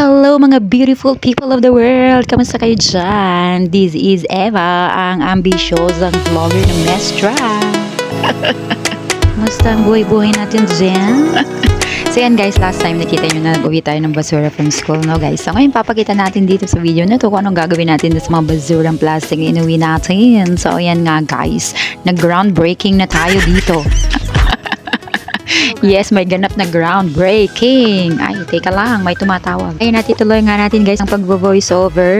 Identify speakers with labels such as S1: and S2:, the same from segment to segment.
S1: Hello mga beautiful people of the world! Kamusta kayo dyan? This is Eva, ang ambisyosang vlogger ng Mestra. Kamusta ang buhay-buhay natin dyan? so yan guys, last time nakita nyo na nag-uwi tayo ng basura from school, no guys? So ngayon papakita natin dito sa video na to kung anong gagawin natin sa mga basurang plastic na inuwi natin. So ayan nga guys, nag-groundbreaking na tayo dito. Yes, may ganap na groundbreaking. Ay, teka lang, may tumatawag. Ayun, natituloy nga natin guys ang pagvo-voice over.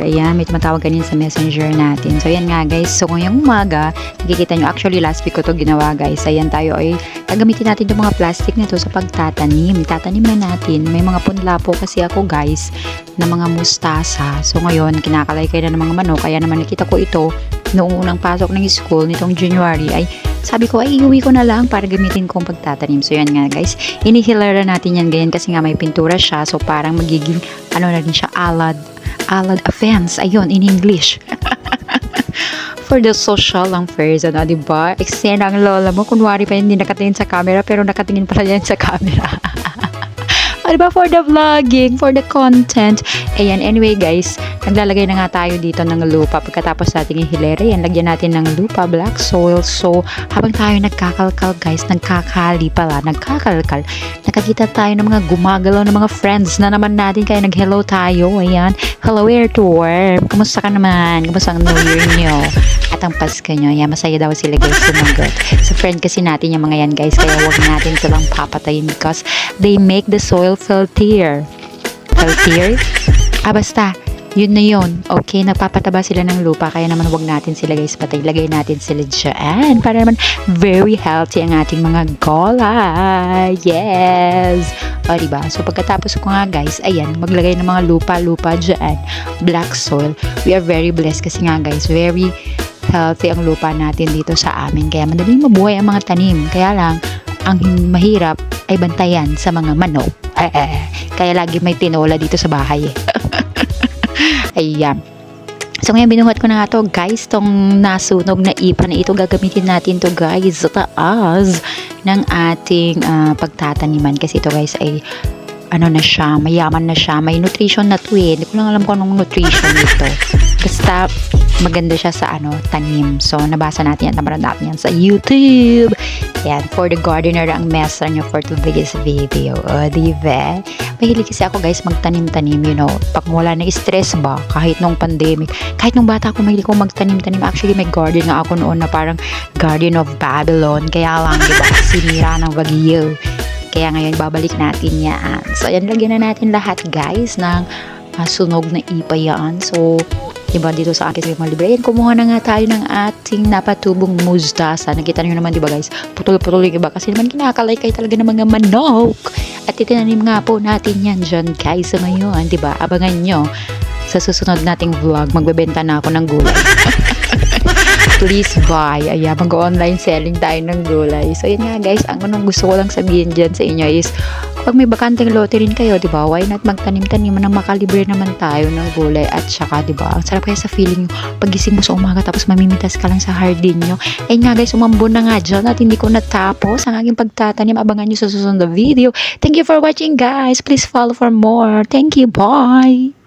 S1: Ayan, may tumatawag kanina sa messenger natin. So, yan nga guys. So, ngayong umaga, nakikita nyo, actually last week ko to ginawa guys. Ayan tayo ay gagamitin natin yung mga plastic na to sa pagtatanim. Tatanim na natin. May mga punla po kasi ako guys na mga mustasa. So, ngayon, kinakalay kayo na ng mga manok. Kaya naman nakita ko ito noong unang pasok ng school nitong January ay sabi ko ay iuwi ko na lang para gamitin kong pagtatanim. So yan nga guys, inihilera natin yan ganyan kasi nga may pintura siya so parang magiging ano na rin siya alad alad offense. Ayun, in English. For the social lang first, ano, di ba? Eksena ang lola mo, kunwari pa hindi nakatingin sa camera, pero nakatingin pala yan sa camera. o, diba? For the vlogging, for the content. Ayan, anyway guys, naglalagay na nga tayo dito ng lupa. Pagkatapos natin ihilera yan, lagyan natin ng lupa, black soil. So, habang tayo nagkakalkal guys, nagkakali pala, nagkakalkal, nakakita tayo ng mga gumagalaw ng mga friends na naman natin. Kaya nag-hello tayo. Ayan, hello air to worm. Kumusta ka naman? Kumusta ang New Year nyo? Ang Pasko nyo. Yan, masaya daw sila guys sumagot. So, friend kasi natin yung mga yan guys. Kaya huwag natin silang papatayin because they make the soil filthier. Filthier? Ah, basta, yun na yun. Okay, nagpapataba sila ng lupa, kaya naman wag natin sila guys patay. Lagay natin sila dyan para naman very healthy ang ating mga gulay. Yes! O, diba? So, pagkatapos ko nga guys, ayan, maglagay ng mga lupa-lupa dyan. Black soil. We are very blessed kasi nga guys, very healthy ang lupa natin dito sa amin. Kaya madaling mabuhay ang mga tanim. Kaya lang, ang mahirap ay bantayan sa mga manok. Eh, eh. Kaya lagi may tinola dito sa bahay eh. Ayan. So ngayon binuhat ko na nga to guys, tong nasunog na ipa na ito gagamitin natin to guys sa taas ng ating ah, pagtataniman kasi ito guys ay ano na siya, mayaman na siya, may nutrition na to eh. Hindi ko lang alam kung anong nutrition nito. Basta maganda siya sa ano, tanim. So nabasa natin yan, nabaran natin yan sa YouTube. Yan, for the gardener ang mesra nyo for today's video. O, di ba? Mahilig kasi ako guys magtanim-tanim, you know. Pag wala na stress ba, kahit nung pandemic, kahit nung bata ako mahilig ko magtanim-tanim. Actually, may garden nga ako noon na parang Garden of Babylon. Kaya lang, di ba, sinira ng bagyo. Kaya ngayon, babalik natin yan. So, ayan, lagyan na natin lahat guys ng ah, sunog na ipa yan. So, Diba dito sa akin sa mga libre. Ayan, kumuha na nga tayo ng ating napatubong mustasa. Nakita nyo naman, diba guys? Putol-putol yung iba. Kasi naman kinakalaykay talaga ng mga manok. At itinanim nga po natin yan dyan, guys. So ngayon, diba? Abangan nyo sa susunod nating vlog. Magbebenta na ako ng gulay. Please buy. Ayan, mag-online selling tayo ng gulay. So, yun nga guys. Ang anong gusto ko lang sabihin dyan sa inyo is, pag may bakanteng lote rin kayo, di ba? Why not magtanim-tanim ng makalibre naman tayo ng gulay at saka, di ba? Ang sarap kaya sa feeling nyo, pagising mo sa umaga tapos mamimitas ka lang sa hardin nyo. Eh nga guys, umambon na nga dyan at hindi ko natapos ang aking pagtatanim. Abangan nyo sa susunod na video. Thank you for watching guys. Please follow for more. Thank you. Bye!